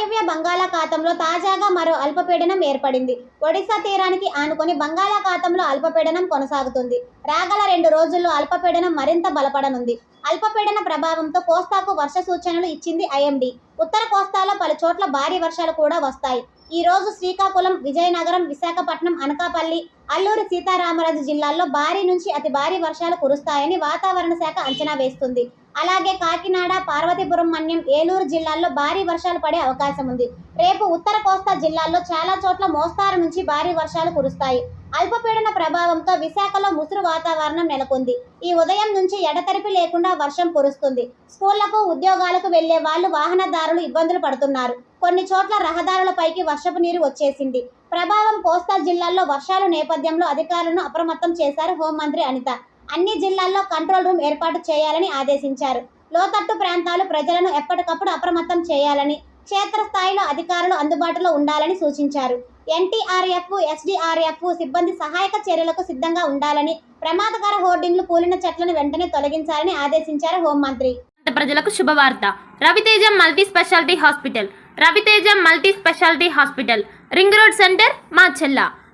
వాయువ్య బంగాళాఖాతంలో తాజాగా మరో అల్పపీడనం ఏర్పడింది. ఒడిశా తీరానికి ఆనుకొని బంగాళాఖాతంలో అల్పపీడనం కొనసాగుతుంది. రాగల రెండు రోజుల్లో అల్పపీడనం మరింత బలపడనుంది. అల్పపీడన ప్రభావంతో కోస్తాకు వర్ష సూచనలు ఇచ్చింది ఐఎండీ. ఉత్తర కోస్తాలో పలు చోట్ల భారీ వర్షాలు కూడా వస్తాయి. ఈ రోజు శ్రీకాకుళం విజయనగరం విశాఖపట్నం అనకాపల్లి అల్లూరి సీతారామరాజు జిల్లాల్లో భారీ నుంచి అతి భారీ వర్షాలు కురుస్తాయని వాతావరణ శాఖ అంచనా వేస్తుంది. అలాగే కాకినాడ పార్వతీపురం మన్యం ఏలూరు జిల్లాల్లో భారీ వర్షాలు పడే అవకాశం ఉంది. రేపు ఉత్తర కోస్తా జిల్లాల్లో చాలా చోట్ల మోస్తారు నుంచి భారీ వర్షాలు కురుస్తాయి. అల్పపీడన ప్రభావంతో విశాఖలో ముసురు వాతావరణం నెలకొంది. ఈ ఉదయం నుంచి ఎడతెరిపి లేకుండా వర్షం కురుస్తుంది. స్కూళ్ళకు ఉద్యోగాలకు వెళ్ళే వాళ్ళు వాహనదారులు ఇబ్బందులు పడుతున్నారు. కొన్ని చోట్ల రహదారులపైకి వర్షపు నీరు వచ్చేసింది. ప్రభావం కోస్తా జిల్లాల్లో వర్షాల నేపథ్యంలో అధికారులను అప్రమత్తం చేశారు హోంమంత్రి అనిత. అన్ని జిల్లాల్లో కంట్రోల్ రూమ్ ఏర్పాటు చేయాలని ఆదేశించారు. లోతట్టు ప్రాంతాలు ప్రజలను ఎప్పటికప్పుడు అప్రమత్తం చేయాలని క్షేత్రస్థాయిలో అధికారులు అందుబాటులో ఉండాలని సూచించారు. ఎన్టీఆర్ఎఫ్ ఎస్డీఆర్ఎఫ్ సిబ్బంది సహాయక చర్యలకు సిద్ధంగా ఉండాలని ప్రమాదకర హోర్డింగ్లు కూలిన చెట్లను వెంటనే తొలగించాలని ఆదేశించారు హోంమంత్రి. ప్రజలకు శుభవార్త. Raviteja multi speciality hospital Raviteja multi speciality hospital ring road centre మా చెల్లా